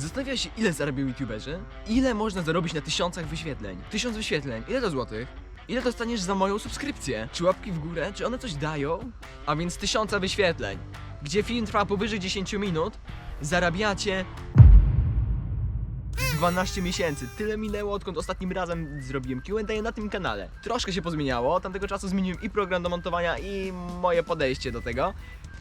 Zastanawia się, ile zarabiają youtuberzy? Ile można zarobić na tysiącach wyświetleń? Tysiąc wyświetleń, ile to złotych? Ile dostaniesz za moją subskrypcję? Czy łapki w górę? Czy one coś dają? A więc tysiąca wyświetleń. Gdzie film trwa powyżej 10 minut, zarabiacie 12 miesięcy. Tyle minęło, odkąd ostatnim razem zrobiłem Q&A na tym kanale. Troszkę się pozmieniało, tamtego czasu zmieniłem i program do montowania i moje podejście do tego.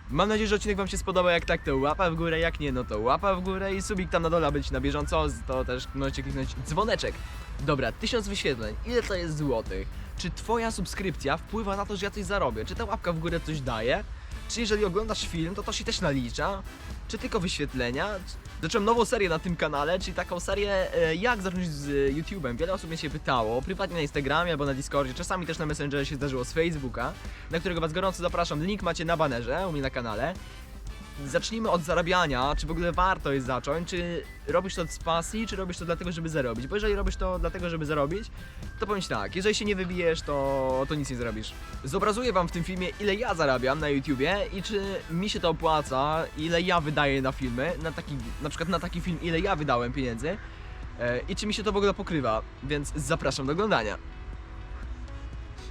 Mam nadzieję, że odcinek wam się spodoba, jak tak to łapa w górę, jak nie, no to łapa w górę i subik tam na dole, być na bieżąco, to też możecie kliknąć dzwoneczek. Dobra, 1000 wyświetleń, ile to jest złotych? Czy twoja subskrypcja wpływa na to, że ja coś zarobię? Czy ta łapka w górę coś daje? Czy jeżeli oglądasz film, to to się też nalicza? Czy tylko wyświetlenia? Zacząłem nową serię na tym kanale, czyli taką serię e, jak zacząć z YouTube'em. Wiele osób mnie się pytało, prywatnie na Instagramie albo na Discordzie, czasami też na Messengerze się zdarzyło z Facebooka, na którego was gorąco zapraszam. Link macie na banerze u mnie na kanale. Zacznijmy od zarabiania, czy w ogóle warto jest zacząć, czy robisz to z pasji, czy robisz to dlatego, żeby zarobić. Bo jeżeli robisz to dlatego, żeby zarobić, to powiem tak, jeżeli się nie wybijesz, to, to nic nie zrobisz. Zobrazuję wam w tym filmie, ile ja zarabiam na YouTubie i czy mi się to opłaca, ile ja wydaję na filmy, na taki, na przykład na taki film, ile ja wydałem pieniędzy e, i czy mi się to w ogóle pokrywa, więc zapraszam do oglądania.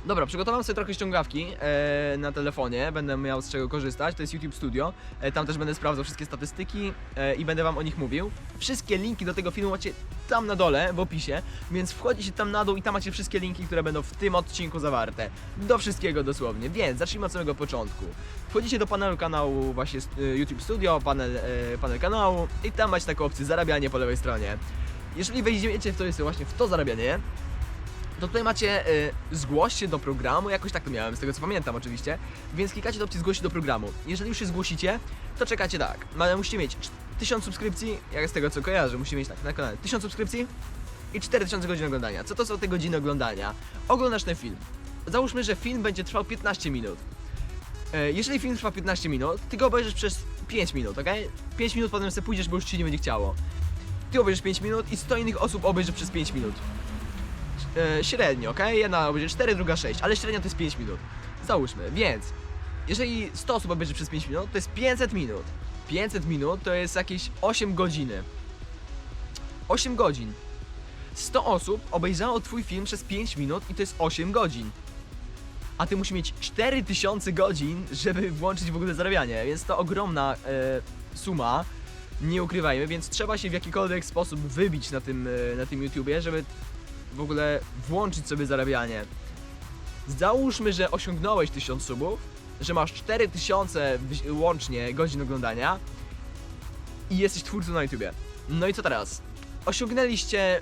Dobra, przygotowałem sobie trochę ściągawki e, na telefonie, będę miał z czego korzystać, to jest YouTube Studio, e, tam też będę sprawdzał wszystkie statystyki e, i będę wam o nich mówił. Wszystkie linki do tego filmu macie tam na dole, w opisie, więc wchodzicie tam na dół i tam macie wszystkie linki, które będą w tym odcinku zawarte. Do wszystkiego dosłownie, więc zacznijmy od samego początku. Wchodzicie do panelu kanału właśnie e, YouTube Studio, panel, e, panel kanału i tam macie taką opcję zarabianie po lewej stronie. Jeżeli wejdziecie w to jest właśnie w to zarabianie, to tutaj macie y, zgłoś się do programu, jakoś tak to miałem, z tego co pamiętam oczywiście, więc klikacie do opcji zgłoś do programu. Jeżeli już się zgłosicie, to czekacie tak, ale musicie mieć cz- 1000 subskrypcji, jak z tego co kojarzę, musicie mieć tak na kanale 1000 subskrypcji i 4000 godzin oglądania. Co to są te godziny oglądania? Oglądasz ten film. Załóżmy, że film będzie trwał 15 minut. E, Jeżeli film trwa 15 minut, ty go obejrzysz przez 5 minut, ok? 5 minut potem sobie pójdziesz, bo już ci nie będzie chciało. Ty obejrzysz 5 minut i 100 innych osób obejrzy przez 5 minut e, średnio, ok? Jedna obejrzy 4, druga 6, ale średnio to jest 5 minut. Załóżmy, więc jeżeli 100 osób obejrzy przez 5 minut, to jest 500 minut. 500 minut to jest jakieś 8 godziny. 8 godzin. 100 osób obejrzało twój film przez 5 minut i to jest 8 godzin. A ty musisz mieć 4000 godzin, żeby włączyć w ogóle zarabianie, więc to ogromna e, suma. Nie ukrywajmy, więc trzeba się w jakikolwiek sposób wybić na tym, e, na tym YouTubie, żeby w ogóle włączyć sobie zarabianie. Załóżmy, że osiągnąłeś 1000 subów, że masz 4000 wyś- łącznie godzin oglądania i jesteś twórcą na YouTubie. No i co teraz? Osiągnęliście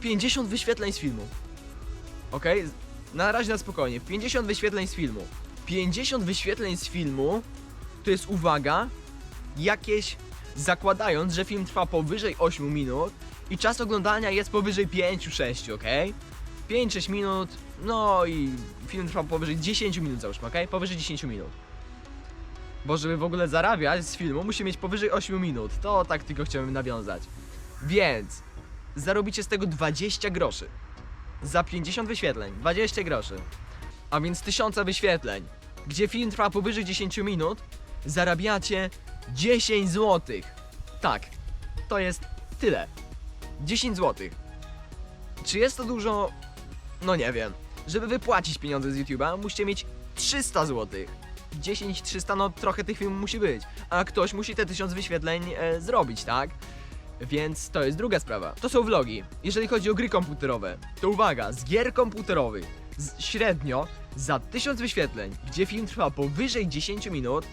50 wyświetleń z filmu. Ok? Na razie na spokojnie. 50 wyświetleń z filmu. 50 wyświetleń z filmu to jest uwaga, jakieś zakładając, że film trwa powyżej 8 minut i czas oglądania jest powyżej 5-6, ok? 5-6 minut, no i film trwa powyżej 10 minut załóżmy, ok? Powyżej 10 minut. Bo żeby w ogóle zarabiać z filmu, musi mieć powyżej 8 minut. To tak tylko chciałem nawiązać. Więc zarobicie z tego 20 groszy. Za 50 wyświetleń, 20 groszy. A więc 1000 wyświetleń. Gdzie film trwa powyżej 10 minut, zarabiacie 10 zł. Tak, to jest tyle. 10 zł. Czy jest to dużo? No nie wiem. Żeby wypłacić pieniądze z YouTube'a, musicie mieć 300 zł. 10 300, no trochę tych filmów musi być. A ktoś musi te 1000 wyświetleń e, zrobić, tak? Więc to jest druga sprawa. To są vlogi. Jeżeli chodzi o gry komputerowe, to uwaga, z gier komputerowych z średnio za 1000 wyświetleń, gdzie film trwa powyżej 10 minut,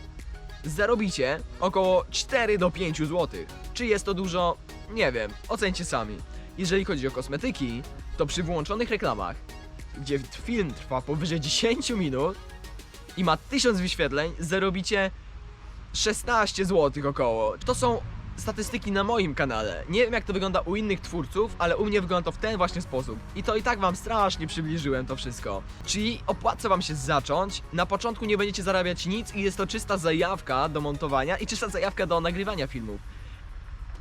zarobicie około 4 do 5 zł. Czy jest to dużo? Nie wiem, ocencie sami. Jeżeli chodzi o kosmetyki, to przy włączonych reklamach, gdzie film trwa powyżej 10 minut i ma 1000 wyświetleń, zarobicie 16 zł około. To są statystyki na moim kanale. Nie wiem jak to wygląda u innych twórców, ale u mnie wygląda to w ten właśnie sposób. I to i tak wam strasznie przybliżyłem to wszystko. Czyli opłaca wam się zacząć, na początku nie będziecie zarabiać nic i jest to czysta zajawka do montowania i czysta zajawka do nagrywania filmów.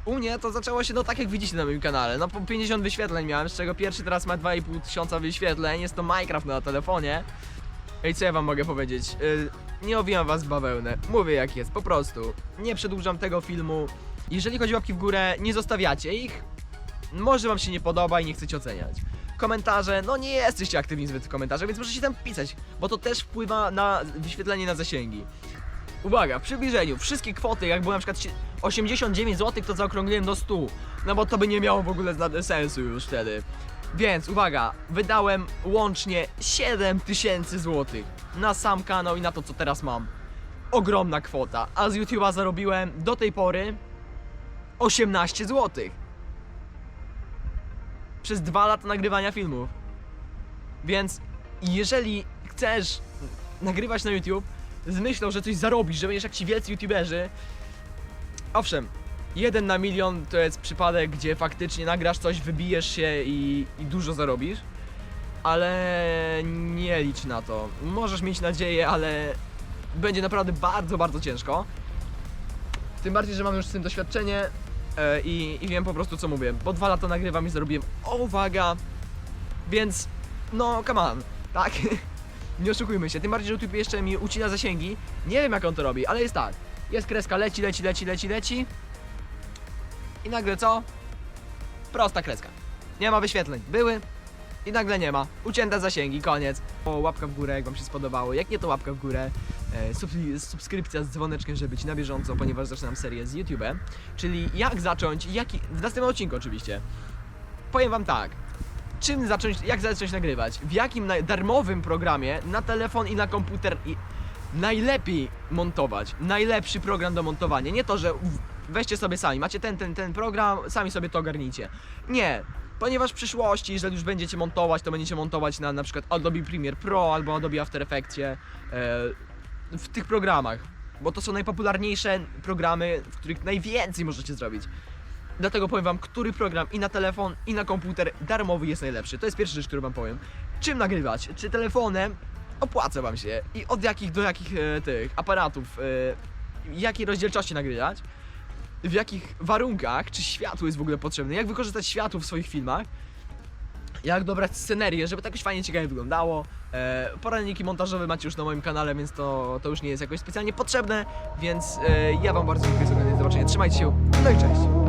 U mnie to zaczęło się no tak jak widzicie na moim kanale. No po 50 wyświetleń miałem, z czego pierwszy teraz ma 2,5 tysiąca wyświetleń. Jest to Minecraft na telefonie. Ej, co ja wam mogę powiedzieć? Yy, nie owijam was w bawełnę. Mówię jak jest, po prostu. Nie przedłużam tego filmu. Jeżeli chodzi o łapki w górę, nie zostawiacie ich, może wam się nie podoba i nie chcecie oceniać. Komentarze, no nie jesteście aktywni zbyt w komentarzach, więc możecie tam pisać, bo to też wpływa na wyświetlenie na zasięgi. Uwaga, w przybliżeniu, wszystkie kwoty, jak było na przykład sie- 89 zł, to zaokrągliłem do 100, no bo to by nie miało w ogóle sensu już wtedy. Więc uwaga, wydałem łącznie 7000 zł na sam kanał i na to, co teraz mam. Ogromna kwota, a z YouTube'a zarobiłem do tej pory 18 zł. Przez dwa lata nagrywania filmów. Więc jeżeli chcesz nagrywać na YouTube z myślą, że coś zarobisz, że będziesz jak ci wielcy YouTuberzy, owszem, jeden na milion to jest przypadek, gdzie faktycznie nagrasz coś, wybijesz się i, i dużo zarobisz, ale nie licz na to. Możesz mieć nadzieję, ale będzie naprawdę bardzo, bardzo ciężko. Tym bardziej, że mam już z tym doświadczenie e, i, i wiem po prostu co mówię. Bo dwa lata nagrywam i zarobiłem, o uwaga, więc no come on, tak? nie oszukujmy się, tym bardziej, że YouTube jeszcze mi ucina zasięgi. Nie wiem jak on to robi, ale jest tak. Jest kreska, leci, leci, leci, leci, leci. I nagle co? Prosta kreska. Nie ma wyświetleń. Były i nagle nie ma. Ucięte zasięgi, koniec. O, łapka w górę, jak wam się spodobało. Jak nie, to łapka w górę. E, sub, subskrypcja z dzwoneczkiem, żeby być na bieżąco, ponieważ zaczynam serię z YouTube'em. Czyli jak zacząć, jaki, w następnym odcinku oczywiście. Powiem wam tak. Czym zacząć, jak zacząć nagrywać? W jakim darmowym programie na telefon i na komputer i najlepiej montować? Najlepszy program do montowania. Nie to, że weźcie sobie sami, macie ten, ten, ten program, sami sobie to ogarnijcie. Nie. Ponieważ w przyszłości, jeżeli już będziecie montować, to będziecie montować na na przykład Adobe Premiere Pro albo Adobe After Effectsie e, w tych programach, bo to są najpopularniejsze programy, w których najwięcej możecie zrobić. Dlatego powiem wam, który program i na telefon, i na komputer darmowy jest najlepszy. To jest pierwsza rzecz, którą wam powiem. Czym nagrywać? Czy telefonem? Opłaca wam się. I od jakich do jakich e, tych aparatów, e, jakiej rozdzielczości nagrywać? W jakich warunkach? Czy światło jest w ogóle potrzebne? Jak wykorzystać światło w swoich filmach? Jak dobrać scenerię, żeby to jakoś fajnie ciekawie wyglądało. E, poradniki montażowe macie już na moim kanale, więc to, to już nie jest jakoś specjalnie potrzebne. Więc e, ja wam bardzo dziękuję za oglądanie. Zobaczenia. Trzymajcie się. No i cześć.